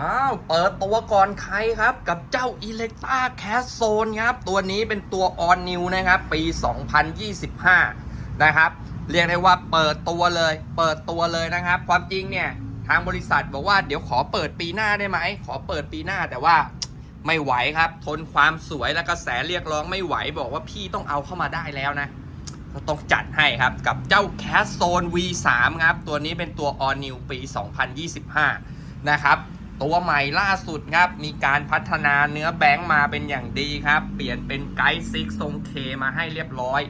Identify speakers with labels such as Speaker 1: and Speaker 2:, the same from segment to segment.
Speaker 1: อ้าว เปิดตัวก่อนใครครับ กับเจ้า e l e c t a c a s z o n e ครับ ตัวนี้เป็นตัว On New นะครับ ปี 2025 นะครับ เรียกได้ว่าเปิดตัวเลย เปิดตัวเลยนะครับ ความจริงเนี่ย ทางบริษัทบอกว่าเดี๋ยวขอเปิดปีหน้าได้ไหม ขอเปิดปีหน้าแต่ว่าไม่ไหวครับ ทนความสวยและกระแสเรียกร้องไม่ไหวบอกว่าพี่ต้องเอาเข้ามาได้แล้วนะก็ต้องจัดให้ครับ กับเจ้า c a s z o n V3 ครับ ตัวนี้เป็นตัว All New ปี 2025 นะครับ ตัวใหม่ล่าสุดครับ มีการพัฒนาเนื้อแบงค์มาเป็นอย่างดีครับ เปลี่ยนเป็นไกด์ซิกทรงเคมาให้เรียบร้อย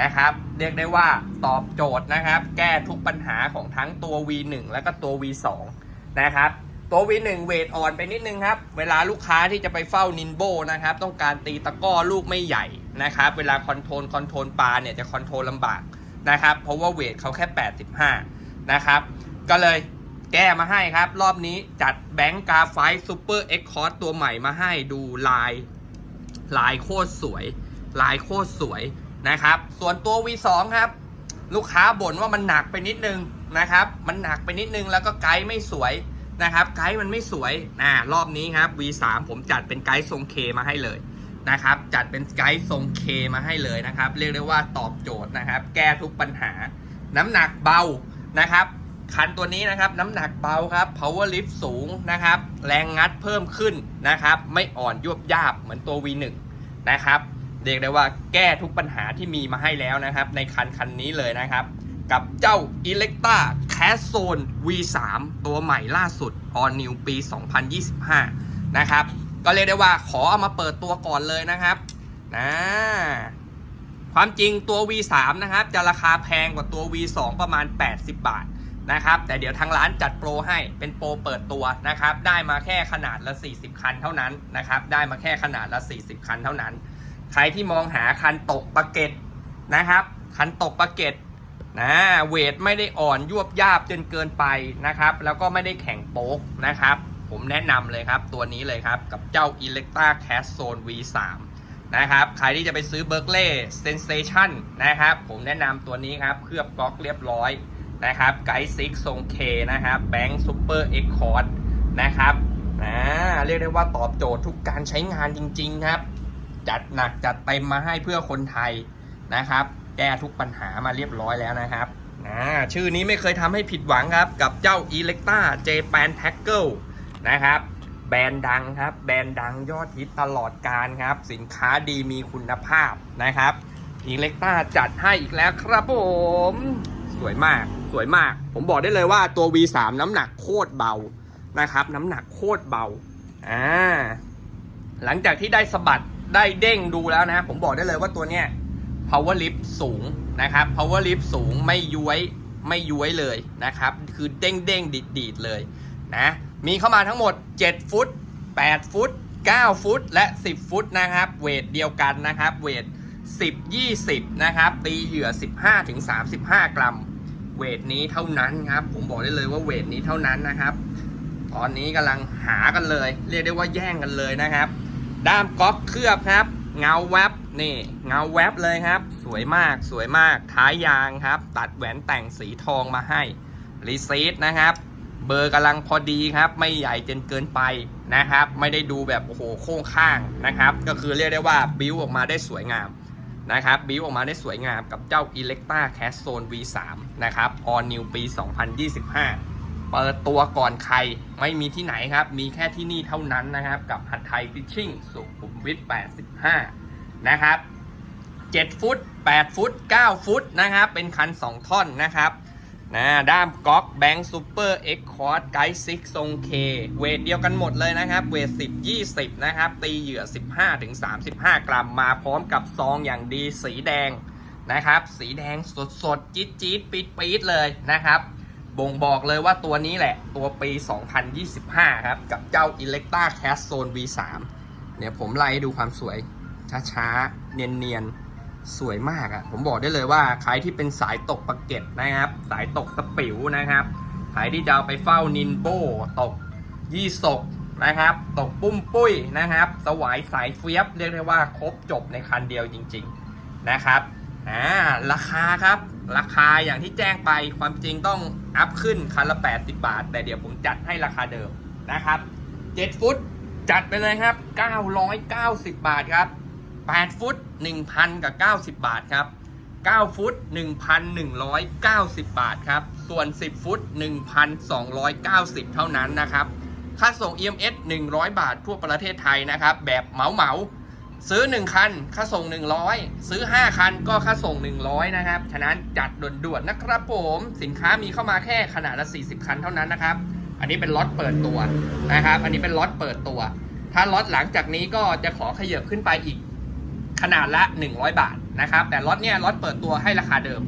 Speaker 1: นะครับ เรียกได้ว่าตอบโจทย์นะครับ แก้ทุกปัญหาของทั้งตัว V1 และก็ตัว V2 นะครับ ตัว V1 เวทอ่อนไปนิดนึงครับ เวลาลูกค้าที่จะไปเฝ้านินโบนะครับ ต้องการตีตะก้อลูกไม่ใหญ่นะครับ เวลาคอนโทรลคอนโทรลปลาเนี่ยจะคอนโทรลลำบากนะครับ เพราะว่าเวทเขาแค่ 85 นะครับ ก็เลย แก้มาให้ครับ รอบนี้จัดแบงก์กาไฟซูเปอร์เอ็กคอร์ตัวใหม่มาให้ดูลาย ลายโคตรสวย ลายโคตรสวยนะครับ ส่วนตัว V2 ครับ ลูกค้าบ่นว่ามันหนักไปนิดนึงนะครับ มันหนักไปนิดนึงแล้วก็ไกด์ไม่สวยนะครับ ไกด์มันไม่สวยนะรอบนี้ครับ V3 ผมจัดเป็นไกด์ทรงเคมาให้เลยนะครับ จัดเป็นไกด์ทรงเคมาให้เลยนะครับ เรียกได้ว่าตอบโจทย์นะครับ แก้ทุกปัญหา น้ำหนักเบานะครับ คันตัวนี้นะครับน้ำหนักเบาครับ power lift สูงนะครับ แรงงัดเพิ่มขึ้นนะครับ ไม่อ่อนยวบยาบเหมือนตัว V1 นะครับเรียกได้ว่าแก้ทุกปัญหาที่มีมาให้แล้วนะครับ ในคันคันนี้เลยนะครับ กับเจ้า Electra c a s z o n e V3 ตัวใหม่ล่าสุด All New ปี 2025 นะครับ ก็เรียกได้ว่าขอเอามาเปิดตัวก่อนเลยนะครับนะความจริงตัว V3 นะครับ จะราคาแพงกว่าตัว V2 ประมาณ 80 บาท นะครับ แต่เดี๋ยวทางร้านจัดโปรให้เป็นโปรเปิดตัวนะครับ ได้มาแค่ขนาดละ 40 คันเท่านั้นนะครับ ได้มาแค่ขนาดละ 40 คันเท่านั้น ใครที่มองหาคันตกปะเก็ตนะครับ คันตกปะเก็ตนะเวทไม่ได้อ่อนยวบยาบจนเกินไปนะครับ แล้วก็ไม่ได้แข็งโป๊กนะครับ ผมแนะนำเลยครับ ตัวนี้เลยครับ กับเจ้า Electa c a s Zone V3 นะครับใครที่จะไปซื้อ Berkeley Sensation นะครับ ผมแนะนำตัวนี้ครับ เคลือบก๊อกเรียบร้อย นะครับไกด์ซิกทรงเคนะครับแบงค์ซูเปอร์เอ็กคอร์ดนะครับนะเรียกได้ว่าตอบโจทย์ทุกการใช้งานจริง ๆ ครับ จัดหนักจัดเต็มมาให้เพื่อคนไทยนะครับ แก้ทุกปัญหามาเรียบร้อยแล้วนะครับอ่าชื่อนี้ไม่เคยทำให้ผิดหวังครับ กับเจ้า Electa j p a n Tackle นะครับ แบรนด์ดังครับ แบรนด์ดังยอดฮิตตลอดการครับ สินค้าดีมีคุณภาพนะครับ Electa จัดให้อีกแล้วครับผม สวยมาก สวยมาก ผมบอกได้เลยว่าตัว V3 น้ำหนักโคตรเบานะครับ น้ำหนักโคตรเบาอ่าหลังจากที่ได้สะบัดได้เด้งดูแล้วนะ ผมบอกได้เลยว่าตัวเนี้ย power lift สูงนะครับ power lift สูงไม่ย้วยไม่ย้วยเลยนะครับ คือเด้งเด้งดีดดีดเลยนะมีเข้ามาทั้งหมด 7 ฟุต 8 ฟุต 9 ฟุต และ 10 ฟุตนะครับ เวทเดียวกันนะครับ เวท10 20 นะครับ ตีเหยื่อ 15ถึง35 กรัม เวทนี้เท่านั้นครับ ผมบอกได้เลยว่าเวทนี้เท่านั้นนะครับ ตอนนี้กำลังหากันเลย เรียกได้ว่าแย่งกันเลยนะครับ ด้ามก๊อกเคลือบครับ เงาแวบนี่เงาแวบเลยครับ สวยมากสวยมากท้ายยางครับ ตัดแหวนแต่งสีทองมาให้รีเซีดนะครับ เบอร์กำลังพอดีครับ ไม่ใหญ่จนเกินไปนะครับ ไม่ได้ดูแบบโอ้โหโค้งข้างนะครับ ก็คือเรียกได้ว่าบิวออกมาได้สวยงามนะครับ บิวออกมาได้สวยงามกับเจ้า Electa c a s Zone V3 นะครับ All New ปี 2025 เปิดตัวก่อนใครไม่มีที่ไหนครับ มีแค่ที่นี่เท่านั้นนะครับ กับหัดไทยฟิชชิ่งสุขุมวิท 85 นะครับ 7 ฟุต 8 ฟุต 9 ฟุตนะครับ เป็นคัน 2 ท่อนนะครับนะด้ามก๊อกแบงค์ซูเปอร์เอ็กคอร์ดไกด์ซิกทรงเคเวทเดียวกันหมดเลยนะครับ เวท 10 20 นะครับ ตีเหยื่อ 15ถึง35 กรัมมาพร้อมกับซองอย่างดีสีแดง นะครับ สีแดงสดสดจี๊ดจี๊ดปี๊ดปี๊ดเลยนะครับ บ่งบอกเลยว่าตัวนี้แหละ ตัวปี 2025 ครับ กับเจ้า Electa c a s Zone V3 เนี่ยผมไล่ดูความสวยช้าๆ เนียนๆ สวยมากอะ่ะ ผมบอกได้เลยว่า ใครที่เป็นสายตกปะเก็ตนะครับ สายตกสปิวนะครับ ใครที่จะเอาไปเฝ้านินโบตกยี่สกนะครับ ตกปุ้มปุ้ยนะครับ สวายสายเฟียบ เรียกได้ว่าครบจบในคันเดียวจริง ๆ นะครับ อ่าราคาครับ ราคาอย่างที่แจ้งไปความจริงต้องอัพขึ้นคันละ 80 บาท แต่เดี๋ยวผมจัดให้ราคาเดิมนะครับ 7 ฟุตจัดไปเลยครับ 990 บาทครับ 8 ฟุต 1,000 กับ 90 บาทครับ 9 ฟุต 1,190 บาทครับ ส่วน 10 ฟุต 1,290 เท่านั้นนะครับ ค่าส่ง EMS 100 บาททั่วประเทศไทยนะครับ แบบเหมาเหมา ซื้อ 1 คัน ค่าส่ง 100 ซื้อ 5 คันก็ค่าส่ง 100 นะครับ ฉะนั้นจัดด่วนๆนะครับผม สินค้ามีเข้ามาแค่ขนาดละ 40 คันเท่านั้นนะครับ อันนี้เป็นล็อตเปิดตัวนะครับ อันนี้เป็นล็อตเปิดตัว ถ้าล็อตหลังจากนี้ก็จะขอขยับขึ้นไปอีกขนาดละ 100 บาทนะครับ แต่ล็อตเนี่ยล็อตเปิดตัวให้ราคาเดิม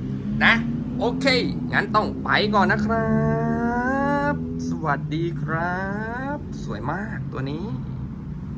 Speaker 1: นะ โอเค งั้นต้องไปก่อนนะครับ สวัสดีครับ สวยมากตัวนี้